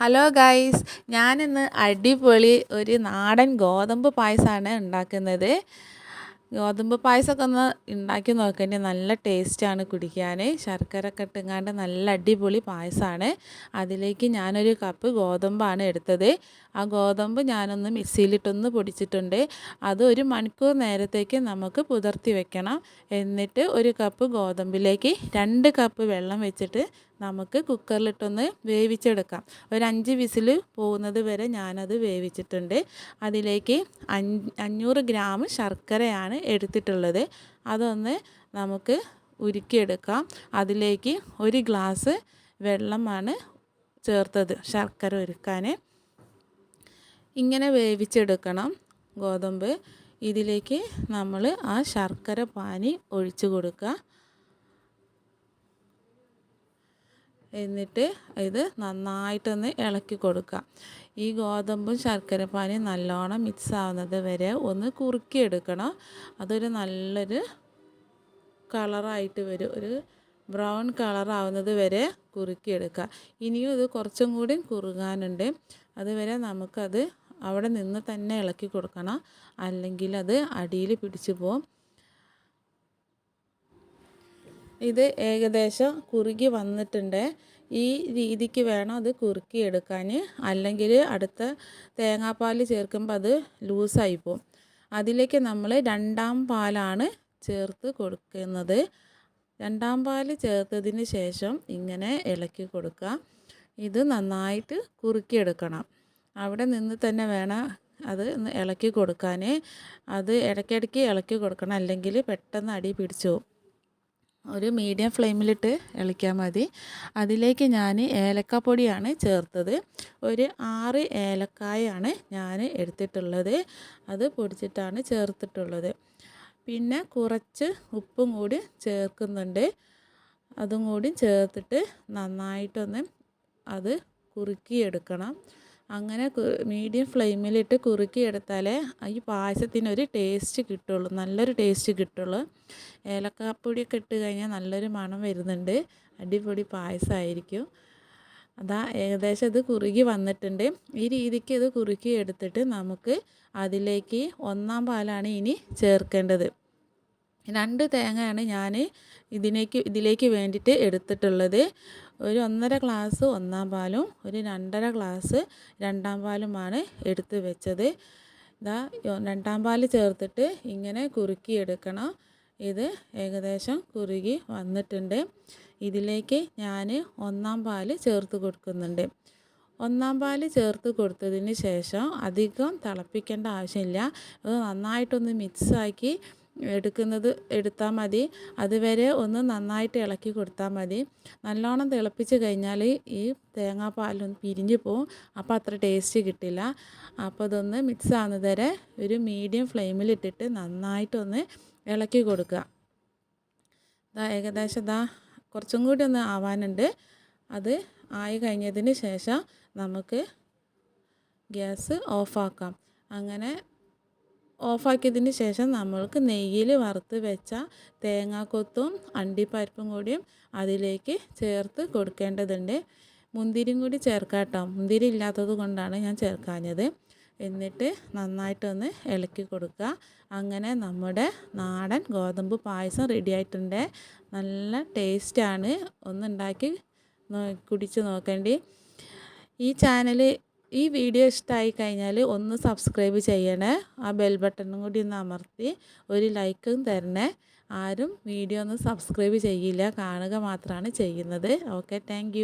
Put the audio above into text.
Hello guys ഞാനിന്ന് അടിപൊളി ഒരു നാടൻ ഗോതമ്പ് പായസമാണ് ഉണ്ടാക്കുന്നത്. ഗോതമ്പ് പായസമൊക്കെ ഒന്ന് ഉണ്ടാക്കി നോക്കേണ്ടി നല്ല ടേസ്റ്റാണ് കുടിക്കാൻ. ശർക്കര ഇട്ടുങ്ങാണ്ട് നല്ല അടിപൊളി പായസമാണ് അതിലേക്ക് ഞാനൊരു കപ്പ് ഗോതമ്പാണ് എടുത്തത്. ആ ഗോതമ്പ് ഞാനൊന്ന് മിക്സിയിലിട്ടൊന്ന് പൊടിച്ചിട്ടുണ്ട്. അത് ഒരു മണിക്കൂർ നേരത്തേക്ക് നമുക്ക് പുതിർത്തി വെക്കണം. എന്നിട്ട് ഒരു കപ്പ് ഗോതമ്പിലേക്ക് രണ്ട് കപ്പ് വെള്ളം വെച്ചിട്ട് നമുക്ക് കുക്കറിലിട്ടൊന്ന് വേവിച്ചെടുക്കാം. ഒരു അഞ്ച് വിസിൽ പോകുന്നത് വരെ ഞാനത് വേവിച്ചിട്ടുണ്ട്. അതിലേക്ക് അഞ്ഞൂറ് ഗ്രാം ശർക്കരയാണ് എടുത്തിട്ടുള്ളത്. അതൊന്ന് നമുക്ക് ഉരുക്കിയെടുക്കാം. അതിലേക്ക് ഒരു ഗ്ലാസ് വെള്ളമാണ് ചേർത്തത് ശർക്കര ഒരുക്കാൻ ഇങ്ങനെ വേവിച്ചെടുക്കണം ഗോതമ്പ്. ഇതിലേക്ക് നമ്മൾ ആ ശർക്കര പാനി ഒഴിച്ചു കൊടുക്കുക. എന്നിട്ട് ഇത് നന്നായിട്ടൊന്ന് ഇളക്കി കൊടുക്കുക. ഈ ഗോതമ്പും ശർക്കരപ്പാനിയും നല്ലോണം മിക്സ് ആവുന്നത് വരെ ഒന്ന് കുറുക്കിയെടുക്കണം. അതൊരു നല്ലൊരു കളറായിട്ട് വരും. ഒരു ബ്രൗൺ കളറാവുന്നത് വരെ കുറുക്കിയെടുക്കുക. ഇനിയും ഇത് കുറച്ചും കൂടി കുറുകാനുണ്ട്. അതുവരെ നമുക്കത് അവിടെ നിന്ന് തന്നെ ഇളക്കി കൊടുക്കണം. അല്ലെങ്കിൽ അത് അടിയിൽ പിടിച്ചു പോകും ഇത് ഏകദേശം കുറുകി വന്നിട്ടുണ്ട്. ഈ രീതിക്ക് വേണം അത് കുറുക്കി എടുക്കാൻ അല്ലെങ്കിൽ അടുത്ത തേങ്ങാപ്പാൽ ചേർക്കുമ്പോൾ അത് ലൂസായി പോകും അതിലേക്ക് നമ്മൾ രണ്ടാം പാലാണ് ചേർത്ത് കൊടുക്കുന്നത്. രണ്ടാം പാൽ ചേർത്തതിന് ശേഷം ഇങ്ങനെ ഇളക്കി കൊടുക്കുക. ഇത് നന്നായിട്ട് കുറുക്കിയെടുക്കണം. അവിടെ നിന്ന് തന്നെ വേണം അത് ഇളക്കി കൊടുക്കാൻ. അത് ഇടയ്ക്കിടയ്ക്ക് ഇളക്കി കൊടുക്കണം. അല്ലെങ്കിൽ പെട്ടെന്ന് അടി പിടിച്ചു പോകും ഒരു മീഡിയം ഫ്ലെയിമിലിട്ട് ഇളക്കിയാൽ മതി. അതിലേക്ക് ഞാൻ ഏലക്കപ്പൊടിയാണ് ചേർത്തത്. ഒരു ആറ് ഏലക്കായാണ് ഞാൻ എടുത്തിട്ടുള്ളത്. അത് പൊടിച്ചിട്ടാണ് ചേർത്തിട്ടുള്ളത്. പിന്നെ കുറച്ച് ഉപ്പും കൂടി ചേർക്കുന്നുണ്ട്. അതും കൂടി ചേർത്തിട്ട് നന്നായിട്ടൊന്ന് അത് കുറുക്കിയെടുക്കണം. അങ്ങനെ മീഡിയം ഫ്ലെയിമിലിട്ട് കുറുക്കി എടുത്താലേ ഈ പായസത്തിനൊരു ടേസ്റ്റ് കിട്ടുള്ളൂ. നല്ലൊരു ടേസ്റ്റ് കിട്ടുള്ളൂ. ഏലക്കാപ്പൊടിയൊക്കെ ഇട്ട് കഴിഞ്ഞാൽ നല്ലൊരു മണം വരുന്നുണ്ട്. അടിപൊളി പായസമായിരിക്കും അതാ ഏകദേശം ഇത് കുറുകി വന്നിട്ടുണ്ട്. ഈ രീതിക്ക് ഇത് കുറുക്കി എടുത്തിട്ട് നമുക്ക് അതിലേക്ക് ഒന്നാം പാലാണ് ഇനി ചേർക്കേണ്ടത്. രണ്ട് തേങ്ങയാണ് ഞാൻ ഇതിലേക്ക് ഇതിലേക്ക് വേണ്ടിയിട്ട് എടുത്തിട്ടുള്ളത്. ഒരു ഒന്നര ഗ്ലാസ് ഒന്നാം പാലും ഒരു രണ്ടര ഗ്ലാസ് രണ്ടാം പാലുമാണ് എടുത്ത് വെച്ചത്. ഇതാ രണ്ടാം പാൽ ചേർത്തിട്ട് ഇങ്ങനെ കുറുക്കിയെടുക്കണം. ഇത് ഏകദേശം കുറുകി വന്നിട്ടുണ്ട്. ഇതിലേക്ക് ഞാൻ ഒന്നാം പാൽ ചേർത്ത് കൊടുക്കുന്നുണ്ട്. ഒന്നാം പാൽ ചേർത്ത് കൊടുത്തതിന് ശേഷം അധികം തിളപ്പിക്കേണ്ട ആവശ്യമില്ല. അത് നന്നായിട്ടൊന്ന് മിക്സാക്കി എടുക്കുന്നത് എടുത്താൽ മതി. അതുവരെ ഒന്ന് നന്നായിട്ട് ഇളക്കി കൊടുത്താൽ മതി. നല്ലോണം തിളപ്പിച്ച് കഴിഞ്ഞാൽ ഈ തേങ്ങാപ്പാലൊന്ന് പിരിഞ്ഞ് പോവും. അപ്പോൾ അത്ര ടേസ്റ്റ് കിട്ടില്ല. അപ്പോൾ അതൊന്ന് മിക്സ് ആകുന്നതുവരെ ഒരു മീഡിയം ഫ്ലെയിമിലിട്ടിട്ട് നന്നായിട്ടൊന്ന് ഇളക്കി കൊടുക്കുക. ഇതാ ഏകദേശം ഇതാ കുറച്ചും കൂടി ഒന്ന് ആവാനുണ്ട്. അത് ആയി കഴിഞ്ഞതിന് ശേഷം നമുക്ക് ഗ്യാസ് ഓഫാക്കാം അങ്ങനെ ഓഫാക്കിയതിന് ശേഷം നമ്മൾക്ക് നെയ്യിൽ വറുത്ത് വെച്ച തേങ്ങാക്കൊത്തും അണ്ടിപ്പരിപ്പും കൂടിയും അതിലേക്ക് ചേർത്ത് കൊടുക്കേണ്ടതുണ്ട്. മുന്തിരിയും കൂടി ചേർക്കാം കേട്ടോ. മുന്തിരി ഇല്ലാത്തത് കൊണ്ടാണ് ഞാൻ ചേർക്കാഞ്ഞത്. എന്നിട്ട് നന്നായിട്ടൊന്ന് ഇളക്കി കൊടുക്കുക. അങ്ങനെ നമ്മുടെ നാടൻ ഗോതമ്പ് പായസം റെഡി ആയിട്ടുണ്ട്. നല്ല ടേസ്റ്റാണ് ഒന്നുണ്ടാക്കി കുടിച്ച് നോക്കേണ്ടി. ഈ ചാനൽ ഈ വീഡിയോ ഇഷ്ടമായി കഴിഞ്ഞാൽ ഒന്ന് സബ്സ്ക്രൈബ് ചെയ്യണേ. ആ ബെൽ ബട്ടണും കൂടി ഒന്ന് അമർത്തി ഒരു ലൈക്കും തരണേ. ആരും വീഡിയോ ഒന്ന് സബ്സ്ക്രൈബ് ചെയ്യില്ല. കാണുക മാത്രമാണ് ചെയ്യുന്നത്. Okay thank